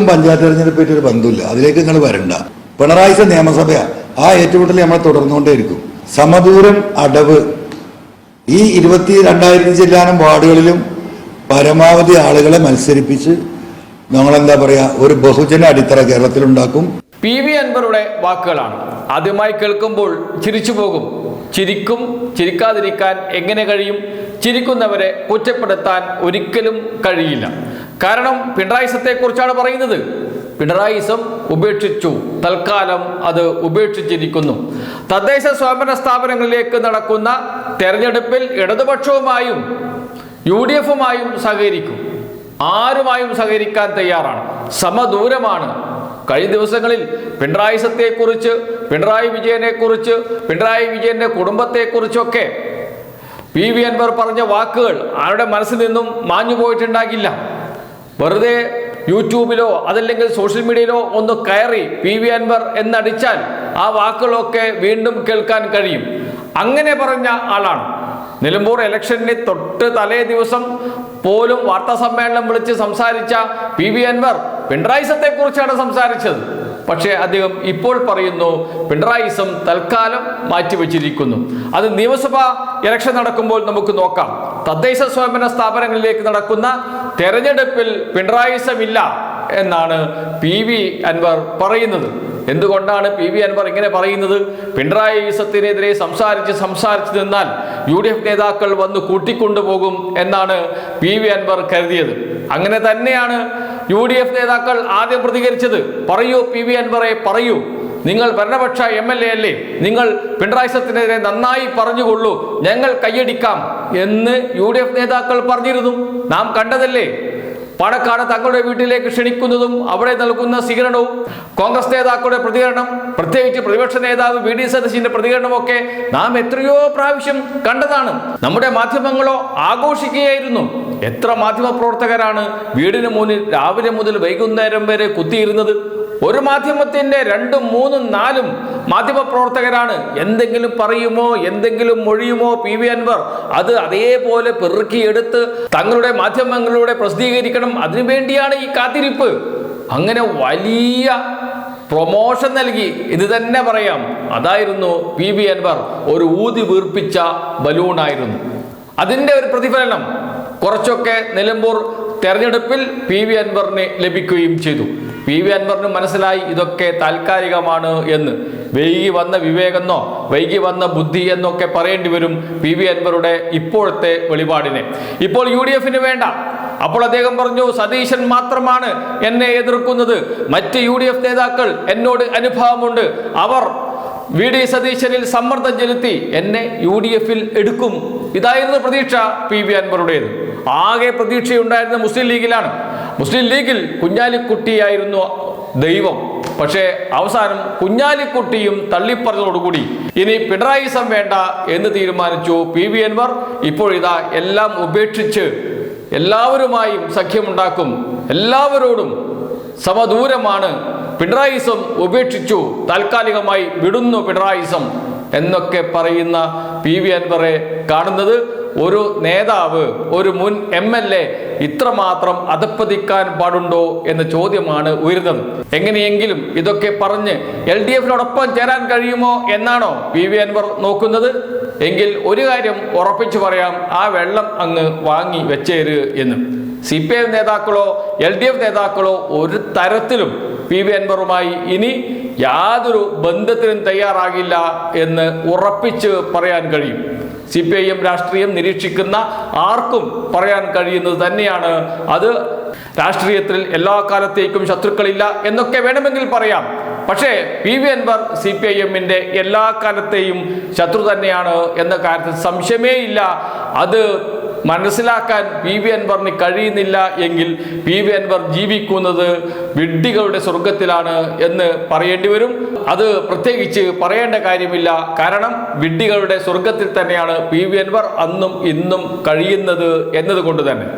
പഞ്ചായത്ത് തെരഞ്ഞെടുപ്പായിട്ട് ഒരു ബന്ധമില്ല അതിലേക്ക് നിങ്ങൾ വരണ്ട. പിണറായി നിയമസഭയാ. ആ ഏറ്റുമുട്ടൽ നമ്മൾ തുടർന്നുകൊണ്ടേയിരിക്കും. സമദൂരം അടവ്. ഈ ഇരുപത്തി രണ്ടായിരത്തി ജില്ലാനും വാർഡുകളിലും പരമാവധി ആളുകളെ മത്സരിപ്പിച്ച് നമ്മളെന്താ പറയാ ഒരു ബഹുജന അടിത്തറ കേരളത്തിലുണ്ടാക്കും. പി വി അൻവറുടെ വാക്കുകളാണ്. ആദ്യമായി കേൾക്കുമ്പോൾ ചിരിച്ചു പോകും. ചിരിക്കും ചിരിക്കാതിരിക്കാൻ എങ്ങനെ കഴിയും? ചിരിക്കുന്നവരെ കുറ്റപ്പെടുത്താൻ ഒരിക്കലും കഴിയില്ല. കാരണം പിണറായിസത്തെ കുറിച്ചാണ് പറയുന്നത്. പിണറായിസം ഉപേക്ഷിച്ചു. തൽക്കാലം അത് ഉപേക്ഷിച്ചിരിക്കുന്നു. തദ്ദേശ സ്വയംഭരണ സ്ഥാപനങ്ങളിലേക്ക് നടക്കുന്ന തെരഞ്ഞെടുപ്പിൽ ഇടതുപക്ഷവുമായും യു ഡി എഫുമായും സഹകരിക്കും. ആരുമായും സഹകരിക്കാൻ തയ്യാറാണ്. സമദൂരമാണ്. കഴിഞ്ഞ ദിവസങ്ങളിൽ പിണറായി സത്തെക്കുറിച്ച് പിണറായി വിജയനെക്കുറിച്ച് പിണറായി വിജയന്റെ കുടുംബത്തെക്കുറിച്ചൊക്കെ പി വി അൻവർ പറഞ്ഞ വാക്കുകൾ ആരുടെ മനസ്സിൽ നിന്നും മാഞ്ഞു പോയിട്ടുണ്ടാകില്ല വെറുതെ യൂട്യൂബിലോ അതല്ലെങ്കിൽ സോഷ്യൽ മീഡിയയിലോ ഒന്ന് കയറി പി വി അൻവർ എന്നടിച്ചാൽ ആ വാക്കുകളൊക്കെ വീണ്ടും കേൾക്കാൻ കഴിയും. അങ്ങനെ പറഞ്ഞ ആളാണ്. നിലമ്പൂർ ഇലക്ഷന് തൊട്ട് തലേ ദിവസം പോലും വാർത്താ സമ്മേളനം വിളിച്ച് സംസാരിച്ച പി വി അൻവർ പിണറായിസത്തെ കുറിച്ചാണ് സംസാരിച്ചത്. പക്ഷേ അദ്ദേഹം ഇപ്പോൾ പറയുന്നു പിണറായിസം തൽക്കാലം മാറ്റിവെച്ചിരിക്കുന്നു. അത് നിയമസഭാ ഇലക്ഷൻ നടക്കുമ്പോൾ നമുക്ക് നോക്കാം. തദ്ദേശ സ്വയംഭരണ സ്ഥാപനങ്ങളിലേക്ക് നടക്കുന്ന തെരഞ്ഞെടുപ്പിൽ പിണറായിസമില്ല എന്നാണ് പി വി അൻവർ പറയുന്നത്. എന്തുകൊണ്ടാണ് പി വി അൻവർ ഇങ്ങനെ പറയുന്നത്? പിണറായി വിസത്തിനെതിരെ സംസാരിച്ച് സംസാരിച്ച് നിന്നാൽ യു ഡി എഫ് നേതാക്കൾ വന്ന് കൂട്ടിക്കൊണ്ടുപോകും എന്നാണ് പി വി അൻവർ കരുതിയത്. അങ്ങനെ തന്നെയാണ് യു ഡി എഫ് നേതാക്കൾ ആദ്യം പ്രതികരിച്ചത്. പറയൂ പി വി അൻവറെ പറയൂ. നിങ്ങൾ ഭരണപക്ഷ എം എൽ എ അല്ലേ? നിങ്ങൾ പിണറായി സത്തിനെതിരെ നന്നായി പറഞ്ഞുകൊള്ളൂ. ഞങ്ങൾ കൈയടിക്കാം. എന്ന് യു ഡി എഫ് നേതാക്കൾ പറഞ്ഞിരുന്നു. നാം കണ്ടതല്ലേ? പാണക്കാട് തങ്ങളുടെ വീട്ടിലേക്ക് ക്ഷണിക്കുന്നതും അവിടെ നൽകുന്ന സ്വീകരണവും കോൺഗ്രസ് നേതാക്കളുടെ പ്രതികരണം പ്രത്യേകിച്ച് പ്രതിപക്ഷ നേതാവ് വി ഡി സതീശിന്റെ പ്രതികരണമൊക്കെ നാം എത്രയോ പ്രാവശ്യം കണ്ടതാണ്. നമ്മുടെ മാധ്യമങ്ങളോ ആഘോഷിക്കുകയായിരുന്നു. എത്ര മാധ്യമ പ്രവർത്തകരാണ് വീടിന് മുന്നിൽ രാവിലെ മുതൽ വൈകുന്നേരം വരെ കുത്തിയിരുന്നത്? ഒരു മാധ്യമത്തിന്റെ രണ്ടും മൂന്നും നാലും മാധ്യമ പ്രവർത്തകരാണ്. എന്തെങ്കിലും പറയുമോ എന്തെങ്കിലും മൊഴിയുമോ പി വി അൻവർ അത് അതേപോലെ പെറുക്കിയെടുത്ത് തങ്ങളുടെ മാധ്യമങ്ങളിലൂടെ പ്രസിദ്ധീകരിക്കണം. അതിനുവേണ്ടിയാണ് ഈ കാത്തിരിപ്പ്. അങ്ങനെ വലിയ പ്രൊമോഷൻ നൽകി. ഇത് തന്നെ പറയാം. അതായിരുന്നു പി വി അൻവർ ഒരു ഊതി വീർപ്പിച്ച ബലൂണായിരുന്നു. അതിന്റെ ഒരു പ്രതിഫലനം കുറച്ചൊക്കെ നിലമ്പൂർ തെരഞ്ഞെടുപ്പിൽ പി വി അൻവറിന് ലഭിക്കുകയും ചെയ്തു. പി വി അൻവറിന് മനസ്സിലായി ഇതൊക്കെ താൽക്കാലികമാണ് എന്ന്. വൈകി വന്ന വിവേകെന്നോ വൈകി വന്ന ബുദ്ധി എന്നൊക്കെ പറയേണ്ടി വരും പി വി അൻവറുടെ ഇപ്പോഴത്തെ വെളിപാടിനെ. ഇപ്പോൾ യു ഡി എഫിന് വേണ്ട. അപ്പോൾ അദ്ദേഹം പറഞ്ഞു സതീശൻ മാത്രമാണ് എന്നെ എതിർക്കുന്നത്. മറ്റ് യു ഡി എഫ് നേതാക്കൾ എന്നോട് അനുഭാവമുണ്ട്. അവർ വി ഡി സതീശനിൽ സമ്മർദ്ദം ചെലുത്തി എന്നെ യു ഡി എഫിൽ എടുക്കും. ഇതായിരുന്നു പ്രതീക്ഷ പി വി അൻവറുടേത്. ആകെ പ്രതീക്ഷയുണ്ടായിരുന്ന മുസ്ലിം ലീഗിലാണ്. മുസ്ലിം ലീഗിൽ കുഞ്ഞാലിക്കുട്ടിയായിരുന്നു ദൈവം. പക്ഷേ അവസാനം കുഞ്ഞാലിക്കുട്ടിയും തള്ളിപ്പറഞ്ഞതോടുകൂടി ഇനി പിണറായിസം വേണ്ട എന്ന് തീരുമാനിച്ചു പി വി അൻവർ. ഇപ്പോഴിതാ എല്ലാം ഉപേക്ഷിച്ച് എല്ലാവരുമായും സഖ്യമുണ്ടാക്കും. എല്ലാവരോടും സമദൂരമാണ് പിണറായിസം ഉപേക്ഷിച്ചു. താൽക്കാലികമായി വിടുന്നു പിണറായിസം എന്നൊക്കെ പറയുന്ന പി വി അൻവറെ കാണുന്നത്. ഒരു നേതാവ് ഒരു മുൻ എം എൽ എ ഇത്രമാത്രം അധപ്പതിക്കാൻ പാടുണ്ടോ എന്ന ചോദ്യമാണ് ഉയരുന്നത്. എങ്ങനെയെങ്കിലും ഇതൊക്കെ പറഞ്ഞ് എൽ ഡി എഫിനോടൊപ്പം ചേരാൻ കഴിയുമോ എന്നാണോ പി വി അൻവർ നോക്കുന്നത്? എങ്കിൽ ഒരു കാര്യം ഉറപ്പിച്ചു പറയാം ആ വെള്ളം അങ്ങ് വാങ്ങി വെച്ചേര് എന്ന്. സി പി എം നേതാക്കളോ എൽ ഡി എഫ് നേതാക്കളോ ഒരു തരത്തിലും പി വി അൻവറുമായി ഇനി യാതൊരു ബന്ധത്തിനും തയ്യാറാകില്ല എന്ന് ഉറപ്പിച്ച് പറയാൻ കഴിയും. സി പി ഐ എം രാഷ്ട്രീയം നിരീക്ഷിക്കുന്ന ആർക്കും പറയാൻ കഴിയുന്നത് തന്നെയാണ്. അത് രാഷ്ട്രീയത്തിൽ എല്ലാ കാലത്തേക്കും ശത്രുക്കളില്ല എന്നൊക്കെ വേണമെങ്കിൽ പറയാം. പക്ഷേ P V Anvar C P I എമ്മിന്റെ എല്ലാ കാലത്തെയും ശത്രു തന്നെയാണ് എന്ന കാര്യത്തിൽ സംശയമേ ഇല്ല. അത് മനസ്സിലാക്കാൻ പി വി അൻവറിന് കഴിയുന്നില്ല എങ്കിൽ പി വി അൻവർ ജീവിക്കുന്നത് വിഡ്ഢികളുടെ സ്വർഗത്തിലാണ് എന്ന് പറയേണ്ടി വരും. അത് പ്രത്യേകിച്ച് പറയേണ്ട കാര്യമില്ല. കാരണം വിഡ്ഢികളുടെ സ്വർഗത്തിൽ തന്നെയാണ് പി വി അൻവർ അന്നും ഇന്നും കഴിയുന്നത് എന്നതുകൊണ്ട് തന്നെ.